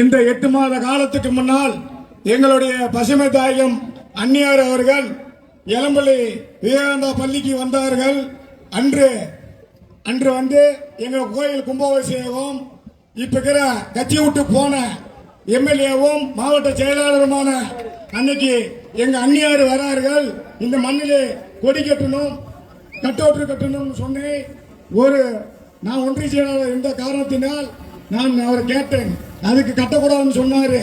இந்த எட்டு மாத காலத்துக்கு முன்னால் எங்களுடைய பசுமை தாயகம் அந்நியார் அவர்கள் எலம்பள்ளி விவேகானந்தா பள்ளிக்கு வந்தார்கள். அன்று அன்று வந்து எங்கள் கோயில் கும்பாபிஷேகம் இப்ப இருக்கிற கட்சி விட்டு போன எம்எல்ஏவும் மாவட்ட செயலாளருமான அன்னைக்கு எங்க அந்நியார் வரார்கள். இந்த மண்ணிலே கொடி கட்டணும் கட்டோற்று கட்டணும்னு சொன்னேன். ஒரு நான் ஒன்றிய செயலாளர் இந்த காரணத்தினால் நான் அவரை கேட்டேன். அதுக்கு கட்டக்கூடாதுன்னு சொன்னாரு.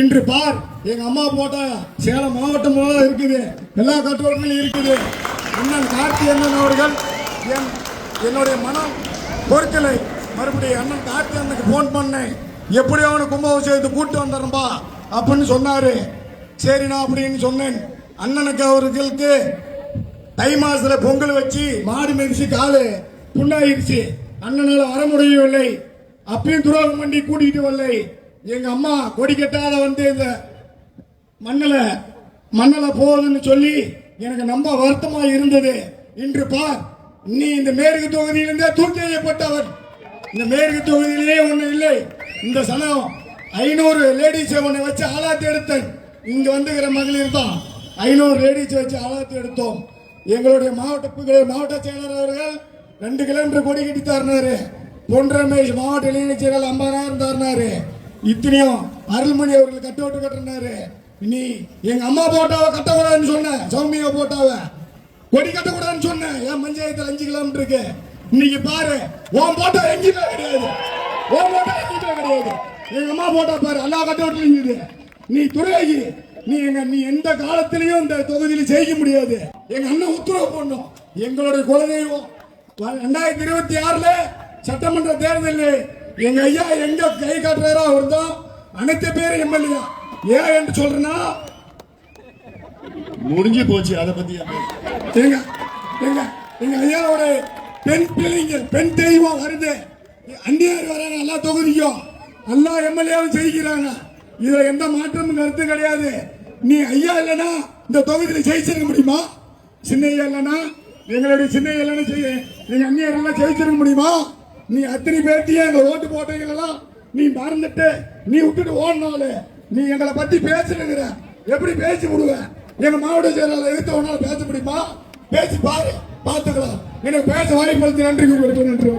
இன்று பார் எங்க அம்மா போட்டா சேலம் மாவட்டம் முழுவதும் இருக்குது. எல்லா கட்டோட்டங்களும் இருக்குது. அண்ணன் கார்த்தி அண்ணன் அவர்கள் என் என்னுடைய மனம் பொறுக்கலை. மறுபடியும் அண்ணன் கார்த்தி அண்ணனுக்கு ஃபோன் பண்ணேன். எப்படியோ அவனை கும்பாபிஷேகத்தை கூட்டு வந்துடும்பா அப்படின்னு சொன்னாரு. சரிண்ணா அப்படின்னு சொன்னேன். அண்ணனுக்கு அவர்களுக்கு தை மாசத்துல பொங்கல் வச்சு மாடு மிதிச்சு காலு புண்ணாயிருச்சு. அண்ணனால் வர முடியவில்லை அப்பயும் துரோகம் பண்ணி கூட்டிகிட்டு வரலை. எங்க அம்மா கொடி கட்டாத வந்து இந்த மண்ணில் மண்ணில் போகுதுன்னு சொல்லி எனக்கு ரொம்ப வருத்தமா இருந்தது. இன்று பார் நீ இந்த மேற்கு தொகுதியிலிருந்தே தூக்கி எறியப்பட்டவர். இந்த மேற்கு தொகுதியிலே ஒன்று இல்லை. இந்த சனம் ஐநூறு லேடிஸ் உன்னை வச்சு ஆளாத்து எடுத்தேன். இங்க வந்துகிற மகளிர் தான் ஐநூறு லேடிஸ் வச்சு ஆளாத்து எடுத்தோம். எங்களுடைய மாவட்ட மாவட்ட செயலர் அவர்கள் ரெண்டு கிலோமீட்டர் கொடி கட்டி தரணாரு பொன் ரமேஷ் மாவட்ட இளைஞர் செயலர் ஐம்பதாயிரம் தரனாரு. இத்தனையும் அருள்மணி அவர்கள் கட்டோட்டு கட்டினாரு. நீ எங்க அம்மா போட்டாவ கட்டக்கூடாதுன்னு சொன்ன சௌமியா போட்டாவ. கொடி கட்டக்கூடாதுன்னு சொன்னேன் என் பஞ்சாயத்தில் அஞ்சு கிலோமீட்டர் இருக்கு. இன்னைக்கு பாரு உன் போட்டா எங்கேயுமே கிடையாது. உன் போட்டோ எங்கேயுமே கிடையாது. எங்க அம்மா போட்டா பாரு எல்லா கட்டோட்டிலும் இருந்தது நீ துறையாகி நீ எங்க நீ எந்த காலத்திலையும் இந்த தொகுதியில ஜெயிக்க முடியாது. எங்க அண்ணன் உத்தரவு பண்ணும் எங்களுடைய குலதெய்வம். ரெண்டாயிரத்தி இருபத்தி ஆறுல சட்டமன்ற தேர்தலில் எங்க ஐயா எங்க கை காட்டுறாரோ அவர் தான் அனைத்து பேரும் எம்எல்ஏ ஏன் என்று சொல்றேன்னா முடிஞ்சு போச்சு அதை பத்தி? எங்க எங்க எங்க ஐயாவோட பெண் பிள்ளைங்க பெண் தெய்வம் வருது. அந்நியார் வராங்க எல்லா தொகுதிக்கும். எல்லா எம்எல்ஏவும் ஜெயிக்கிறாங்க. இதுல எந்த மாற்றமும் கருத்து கிடையாது. நீ ஐயா இல்லைன்னா இந்த தொகுதியில ஜெயிச்சிருக்க முடியுமா? சின்ன ஐயா இல்லைன்னா எங்களுடைய சின்ன ஐயா இல்லைன்னா செய்ய எங்க அந்நியார் எல்லாம் ஜெயிச்சிருக்க முடியுமா? நீ அத்தனை பேர்த்தையும் எங்களை ஓட்டு போட்டீங்களா நீ மறந்துட்டு. நீ விட்டுட்டு ஓடினாலே. நீ எங்களை பத்தி பேசுனுங்கிற எப்படி பேசி விடுவ? எங்க மாவட்ட செயலாளர் எடுத்த ஒன்னால பேச முடியுமா? பேசி பாரு பார்த்துக்கலாம் எனக்கு பேச வாய்ப்பு நன்றி நன்றி.